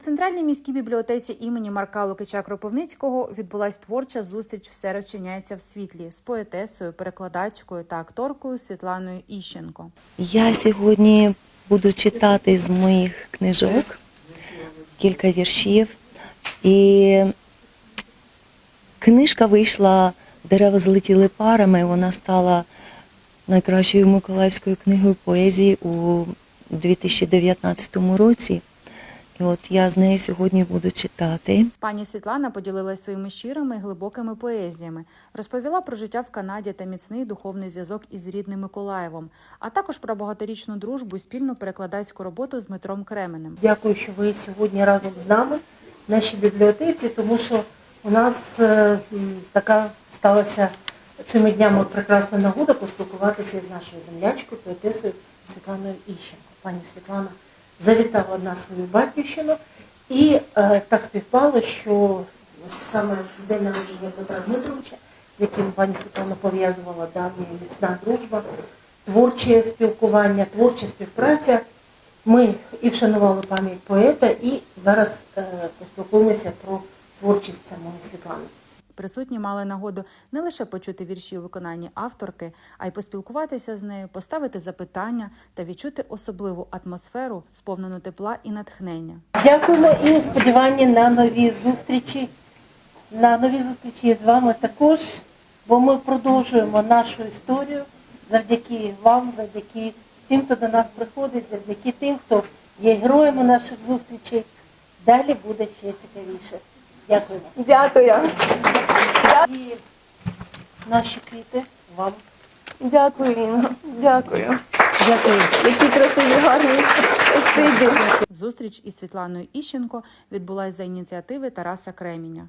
Центральній міській бібліотеці імені Марка Лукича Кропивницького відбулась творча зустріч Все розчиняється в світлі з поетесою, перекладачкою та акторкою Світланою Іщенко. Я сьогодні буду читати з моїх книжок кілька віршів. І книжка вийшла Дерева злетіли парами. Вона стала найкращою миколаївською книгою поезії у 2019 році. І от я з нею сьогодні буду читати. Пані Світлана поділилась своїми щирими і глибокими поезіями, розповіла про життя в Канаді та міцний духовний зв'язок із рідним Миколаєвом, а також про багаторічну дружбу і спільну перекладацьку роботу з Дмитром Кременем. Дякую, що ви сьогодні разом з нами в нашій бібліотеці, тому що у нас е, така сталася цими днями прекрасна нагода поспілкуватися з нашою землячкою, поетесою Світланою Іщенко. Пані Світлана завітала на свою батьківщину і е, так співпало, що саме день народження Петра Дмитровича, з яким пані Світлана пов'язувала давня міцна дружба, творче спілкування, творча співпраця. Ми і вшанували пам'ять поета, і зараз е, поспілкуємося про творчість самої Світлани. Присутні мали нагоду не лише почути вірші у виконанні авторки, а й поспілкуватися з нею, поставити запитання та відчути особливу атмосферу, сповнену тепла і натхнення. Дякуємо і у сподіванні на нові зустрічі. На нові зустрічі з вами також, бо ми продовжуємо нашу історію завдяки вам, завдяки тим, хто до нас приходить, завдяки тим, хто є героями наших зустрічей. Далі буде ще цікавіше. Дякуємо. Дякую. І наші квіти вам. Дякую, Інна. Дякую. Дякую. Які красиві, гарні стиді. Зустріч із Світланою Іщенко відбулася за ініціативи Тараса Креміня.